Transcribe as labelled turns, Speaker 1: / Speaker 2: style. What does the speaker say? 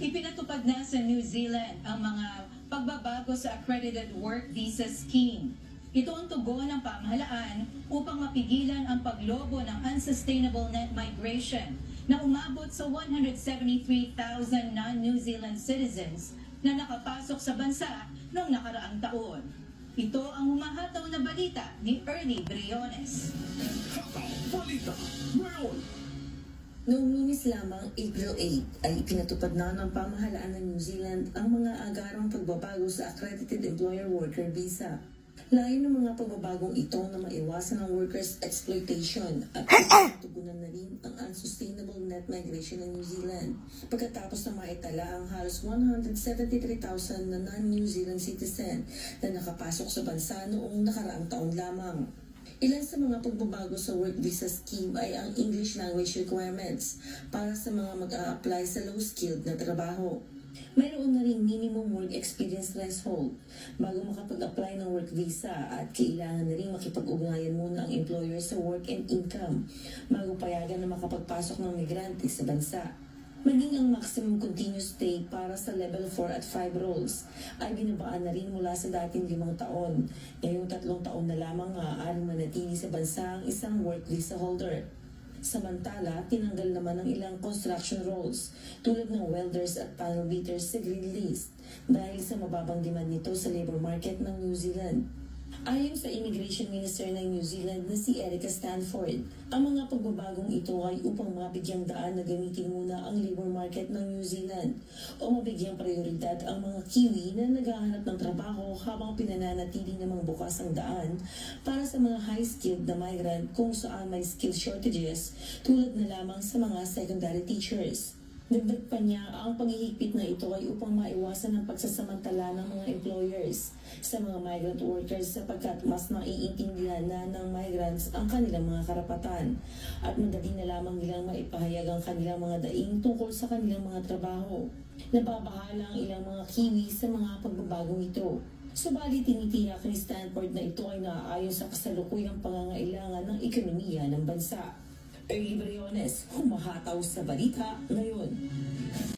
Speaker 1: Ipinatupad na sa New Zealand ang mga pagbabago sa Accredited Work Visa Scheme. Ito ang tugon ng pamahalaan upang mapigilan ang paglobo ng unsustainable net migration na umabot sa 173,000 non-New Zealand citizens na nakapasok sa bansa noong nakaraang taon. Ito ang humahataw na balita ni Ernie Briones.
Speaker 2: Hataw Balita ngayon.
Speaker 3: Noong lunes lamang, April 8, ay ipinatupad na ng pamahalaan ng New Zealand ang mga agarang pagbabago sa Accredited Employer Worker Visa. Layo ng mga pagbabagong ito na maiwasan ang workers' exploitation at tugunan na rin ang unsustainable net migration ng New Zealand. Pagkatapos na maitala ang halos 173,000 na non-New Zealand citizen na nakapasok sa bansa noong nakaraang taon lamang. Ilan sa mga pagbabago sa work visa scheme ay ang English language requirements para sa mga mag-a-apply sa low-skilled na trabaho. Mayroon na rin minimum work experience threshold bago makapag-apply ng work visa at kailangan na rin makipag-ugnayan muna ang employer sa work and income bago payagan na makapagpasok ng migrante sa bansa. Maging ang maximum level 4 at 5 roles ay binabaan na rin mula sa dating limang taon. Ngayong tatlong taon na lamang maaaring manatili sa bansa ang isang work visa holder. Samantala, tinanggal naman ang ilang construction roles tulad ng welders at panel beaters sa green list dahil sa mababang demand nito sa labor market ng New Zealand. Ayon sa Immigration Minister ng New Zealand na si Erica Stanford, ang mga pagbabagong ito ay upang mabigyang daan na gamitin muna ang labor market ng New Zealand o mabigyang prioridad ang mga Kiwi na naghahanap ng trabaho habang pinananatili namang bukas ang daan para sa mga high-skilled na migrant kung saan may skill shortages tulad na lamang sa mga secondary teachers. Dagdag pa niya, ang paghihigpit na ito ay upang maiwasan ang pagsasamantala ng mga employers sa mga migrant workers sapagkat mas naiintindihan na ng migrants ang kanilang mga karapatan at madali na lamang nilang maipahayag ang kanilang mga daing tungkol sa kanilang mga trabaho. Nababahala ang ilang mga kiwi sa mga pagbabagong ito. Subalit tinitiyak ni Stanford na ito ay naaayon sa kasalukuyang pangangailangan ng ekonomiya ng bansa. Ernie Briones, humahataw sa balita ngayon.